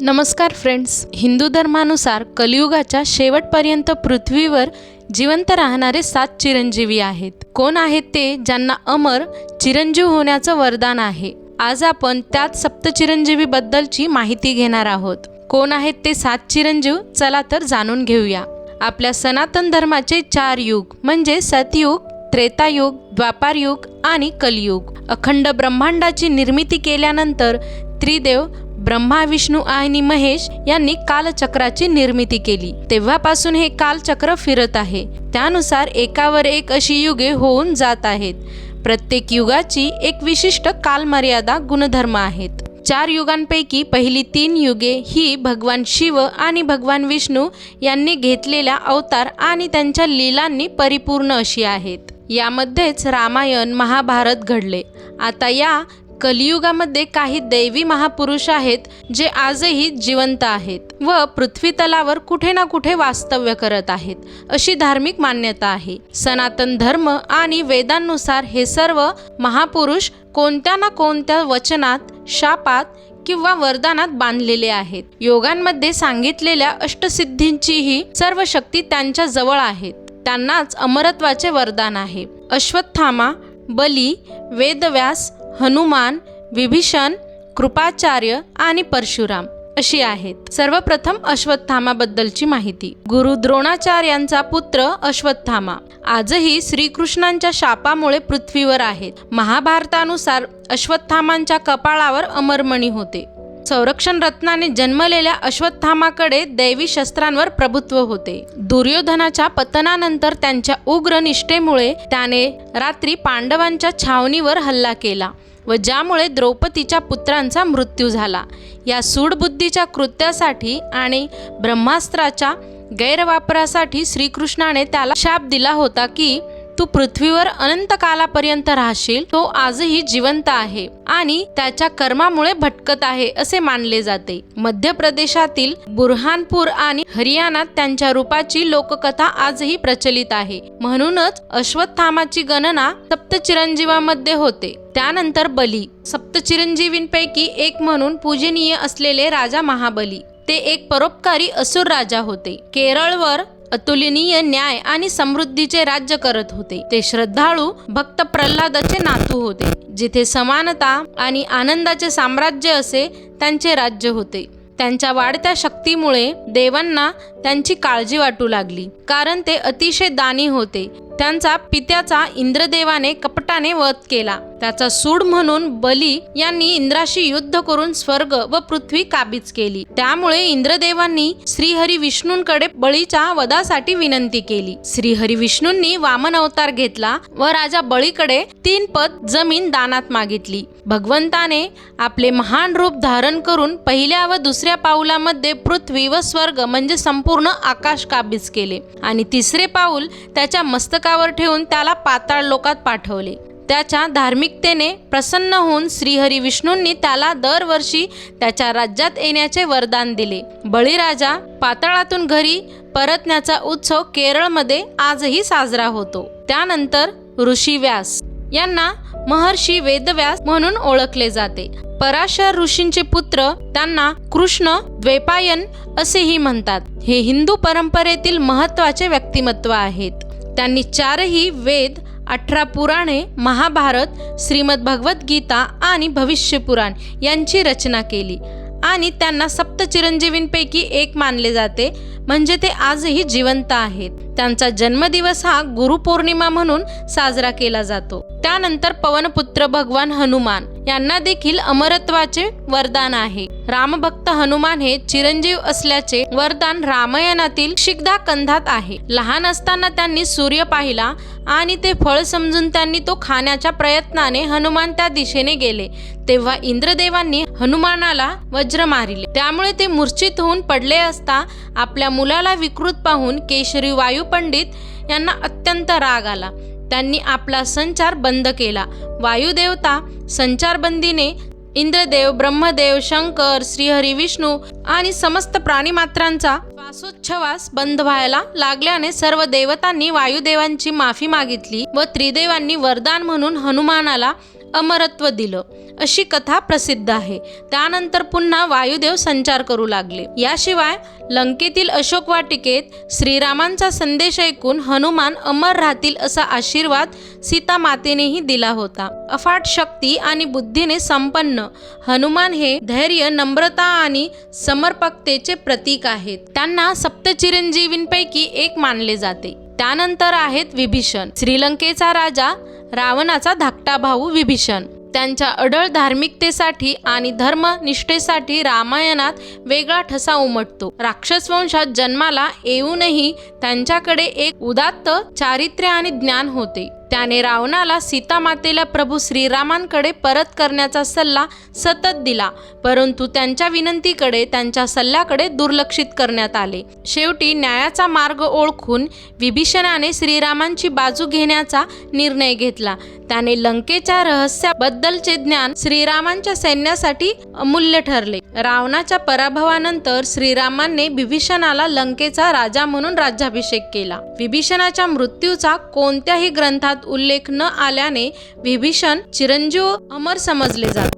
नमस्कार फ्रेंड्स. हिंदू धर्मानुसार कलियुगाच्या शेवटपर्यंत पृथ्वीवर जिवंत राहणारे सात चिरंजीवी आहेत. कोण आहेत ते? ज्यांना अमर चिरंजीव होण्याचं वरदान आहे. आज आपण त्यात सप्तचिरंजीवी बद्दलची माहिती घेणार आहोत. कोण आहेत ते सात चिरंजीव? चला तर जाणून घेऊया. आपल्या सनातन धर्माचे चार युग म्हणजे सतयुग त्रेतायुग द्वापारयुग आणि कलियुग. अखंड ब्रह्मांडाची निर्मिती केल्यानंतर त्रिदेव ब्रह्मा विष्णू आणि महेश यांनी कालचक्राची निर्मिती केली. तेव्हापासून हे कालचक्र फिरत आहे. त्यानुसार एकावर एक अशी युगे होऊन जात आहेत. प्रत्येक युगाची एक विशिष्ट कालमर्यादा गुणधर्म आहेत. चार युगांपैकी पहिली तीन युगे ही भगवान शिव आणि भगवान विष्णू यांनी घेतलेल्या अवतार आणि त्यांच्या लीलांनी परिपूर्ण अशी आहेत. यामध्येच रामायण महाभारत घडले. आता या कलियुगामध्ये काही दैवी महापुरुष आहेत जे आजही जिवंत आहेत व पृथ्वी तलावर कुठे ना कुठे वास्तव्य करत आहेत अशी धार्मिक मान्यता आहे. सनातन धर्म आणि वेदांनुसार हे सर्व महापुरुष कोणत्या ना कोणत्या वचनात शापात किंवा वरदानात बांधलेले आहेत. योगांमध्ये सांगितलेल्या अष्टसिद्धींचीही सर्व शक्ती त्यांच्या जवळ आहेत. त्यांनाच अमरत्वाचे वरदान आहे. अश्वत्थामा बली वेदव्यास हनुमान विभीषण कृपाचार्य आणि परशुराम अशी आहेत. सर्वप्रथम अश्वत्थामाबद्दलची माहिती. गुरु द्रोणाचार्यांचा पुत्र अश्वत्थामा. आजही श्रीकृष्णांच्या शापामुळे पृथ्वीवर आहेत. महाभारतानुसार अश्वत्थामांच्या कपाळावर अमरमणी होते. संरक्षण रत्नाने जन्मलेल्या अश्वत्थामाकडे दैवी शस्त्रांवर प्रभुत्व होते. दुर्योधनाच्या पतनानंतर त्यांच्या उग्र निष्ठेमुळे त्याने रात्री पांडवांच्या छावणीवर हल्ला केला व ज्यामुळे द्रौपदीच्या पुत्रांचा मृत्यू झाला. या सूडबुद्धीच्या कृत्यासाठी आणि ब्रह्मास्त्राच्या गैरवापरासाठी श्रीकृष्णाने त्याला शाप दिला होता की तू पृथ्वीवर अनंत कालापर्यंत राहशील तो आजही जिवंत आहे आणि त्याच्या कर्मामुळे भटकत आहे असे मानले जाते. मध्य प्रदेशातील बुरहानपूर आणि हरियाणात त्यांच्या रूपाची लोककथा आजही प्रचलित आहे. म्हणूनच अश्वत्थामाची गणना सप्तचिरंजीवामध्ये होते. त्यानंतर बली. सप्तचिरंजीवींपैकी एक म्हणून पूजनीय असलेले राजा महाबली. ते एक परोपकारी असुर राजा होते. केरळवर अतुलनीय न्याय आणि समृद्धीचे राज्य करत होते. ते श्रद्धाळू भक्त प्रल्हादाचे नातू होते जिथे समानता आणि आनंदाचे साम्राज्य असे त्यांचे राज्य होते. त्यांच्या वाढत्या शक्तीमुळे देवांना त्यांची काळजी वाटू लागली कारण ते अतिशय दानी होते. त्यांचा पित्याचा इंद्रदेवाने कपटाने वध केला. त्याचा सूड म्हणून बली यांनी इंद्राशी युद्ध करून स्वर्ग व पृथ्वी काबीज केली. त्यामुळे इंद्रदेवांनी श्रीहरी विष्णूंकडे बळीच्या वधासाठी विनंती केली. श्रीहरी विष्णूंनी वामन अवतार घेतला व राजा बळीकडे तीन पद जमीन दानात मागितली. भगवंताने आपले महान रूप धारण करून पहिल्या व दुसऱ्या पाऊलामध्ये पृथ्वी व स्वर्ग म्हणजे संपूर्ण आकाश काबीज केले आणि तिसरे पाऊल त्याच्या मस्तकावर ठेवून त्याला पाताळ लोकात पाठवले. त्याच्या धार्मिकतेने प्रसन्न होऊन श्रीहरी विष्णूंनी त्याला दरवर्षी त्याच्या राज्यात येण्याचे वरदान दिले. बळीराजा पाताळातून घरी परतण्याचा उत्सव केरळमध्ये आजही साजरा होतो. त्यानंतर ऋषी व्यास यांना महर्षी वेदव्यास म्हणून ओळखले जाते. पराशर ऋषींचे पुत्र त्यांना कृष्ण द्वैपायन असेही म्हणतात. हे हिंदू परंपरेतील महत्त्वाचे व्यक्तिमत्व आहेत. त्यांनी चारही वेद अठरा पुराणे महाभारत श्रीमद भगवद्गीता आणि भविष्य पुराण यांची रचना केली. आणि त्यांना सप्तचिरंजीवींपैकी एक मानले जाते म्हणजे ते आजही जिवंत आहेत. त्यांचा जन्मदिवस हा गुरुपौर्णिमा म्हणून साजरा केला जातो. त्यानंतर पवनपुत्र भगवान हनुमान यांना देखील अमरत्वाचे वरदान आहे. रामभक्त हनुमान हे चिरंजीव असल्याचे वरदान रामायणातील शिकदा कंधात आहे. लहान असताना त्यांनी सूर्य पाहिला आणि ते फळ समजून त्यांनी तो खाण्याच्या प्रयत्नाने हनुमान त्या दिशेने गेले. तेव्हा इंद्रदेवांनी हनुमानाला वज्र मारिले. त्यामुळे ते मूर्छित होऊन पडले असता आपल्या मुलाला विकृत पाहून केशरी वायू पंडित यांना अत्यंत राग आला. त्यांनी आपला संचार बंद केला. वायुदेवता संचारबंदीने इंद्रदेव ब्रह्मदेव शंकर श्रीहरी विष्णू आणि समस्त प्राणीमात्रांचा श्वासोच्छवास बंद व्हायला लागल्याने सर्व देवतांनी वायुदेवांची माफी मागितली व त्रिदेवांनी वरदान म्हणून हनुमानाला अमरत्व दिलं. अशी कथा प्रसिद्ध आहे. त्यानंतर पुन्हा वायुदेव संचार करू लागले. याशिवाय लंकेतील अशोक वाटिकेत श्रीरामांचा संदेश ऐकून हनुमान अमर राहतील असा आशीर्वाद सीता मातेनेही दिला होता. अफाट शक्ती आणि बुद्धीने संपन्न हनुमान हे धैर्य नम्रता आणि समर्पकतेचे प्रतीक आहेत. त्यांना सप्तचिरंजीवींपैकी एक मानले जाते. त्यानंतर आहेत विभीषण. श्रीलंकेचा राजा रावणाचा धाकटा भाऊ विभीषण. त्यांच्या अडळ धार्मिकतेसाठी आणि धर्मनिष्ठेसाठी रामायणात वेगळा ठसा उमटतो. राक्षस वंशात जन्माला येऊनही त्यांच्याकडे एक उदात्त चारित्र्य आणि ज्ञान होते. त्याने रावणाला सीतामातेला प्रभू श्रीरामांकडे परत करण्याचा सल्ला सतत दिला परंतु त्यांच्या विनंतीकडे त्यांच्या सल्ल्याकडे दुर्लक्षित करण्यात आले. शेवटी न्यायाचा मार्ग ओळखून विभीषणाने श्रीरामांची बाजू घेण्याचा निर्णय घेतला. त्याने लंकेच्या रहस्याबद्दलचे ज्ञान श्रीरामांच्या सैन्यासाठी अमूल्य ठरले. रावणाच्या पराभवानंतर श्रीरामांनी विभीषणाला लंकेचा राजा म्हणून राज्याभिषेक केला. विभीषणाच्या मृत्यूचा कोणत्याही ग्रंथात उल्लेख न आल्याने विभीषण चिरंजीव अमर समजले जात.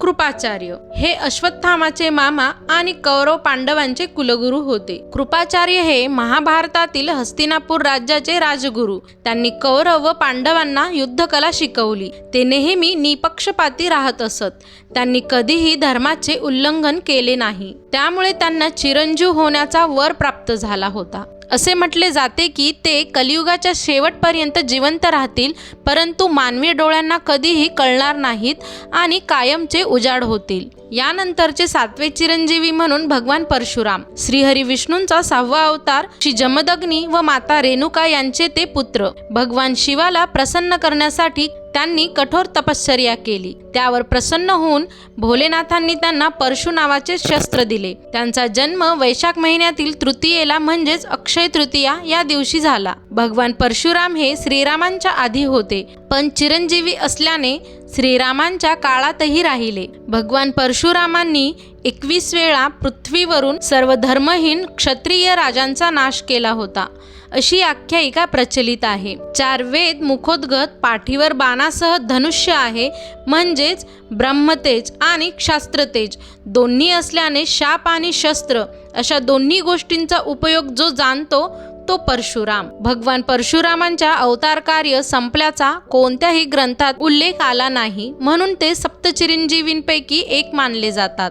कृपाचार्य. हे अश्वत्थामाचे मामा आणि कौरव पांडवांचे कुलगुरू होते. कृपाचार्य हे महाभारतातील हस्तिनापूर राज्याचे राजगुरू. त्यांनी कौरव व पांडवांना युद्धकला शिकवली. ते नेहमी निपक्षपाती राहत असत. त्यांनी कधीही धर्माचे उल्लंघन केले नाही. त्यामुळे त्यांना चिरंजीव होण्याचा वर प्राप्त झाला होता. असे म्हटले जाते की ते कलियुगाच्या शेवटपर्यंत जिवंत राहतील परंतु मानवी डोळ्यांना कधीही कळणार नाहीत आणि कायमचे उजाड होतील. यानंतरचे सातवे चिरंजीवी म्हणून भगवान परशुराम श्रीहरी विष्णूंचा सहावा अवतार श्री जमदग्नी व माता रेणुका यांचे ते पुत्र. भगवान शिवाला प्रसन्न करण्यासाठी त्यांनी कठोर तपश्चर्या केली. त्यावर प्रसन्न होऊन भोलेनाथांनी त्यांना परशु नावाचे शस्त्र दिले. त्यांचा जन्म वैशाख महिन्यातील तृतीयेला म्हणजेच अक्षय तृतीया या दिवशी झाला. भगवान परशुराम हे श्रीरामांच्या आधी होते पण चिरंजीवी असल्याने श्रीरामांच्या काळातही राहिले. भगवान परशुरामांनी एकवीस वेळा पृथ्वीवरून सर्व धर्महीन क्षत्रिय राजांचा नाश केला होता. अशी आख्यायिका प्रचलित आहे. चार वेद मुखोद्गत पाठीवर बाणासह धनुष्य आहे म्हणजेच ब्रह्मतेज आणि शास्त्रतेज. दोन्ही असल्याने शाप आणि शस्त्र अशा दोन्ही गोष्टींचा उपयोग जो जाणतो तो परशुराम. भगवान परशुरामांच्या अवतार कार्य संपल्याचा कोणत्याही ग्रंथात उल्लेख आला नाही म्हणून ते सप्तचिरंजीवींपैकी एक मानले जातात.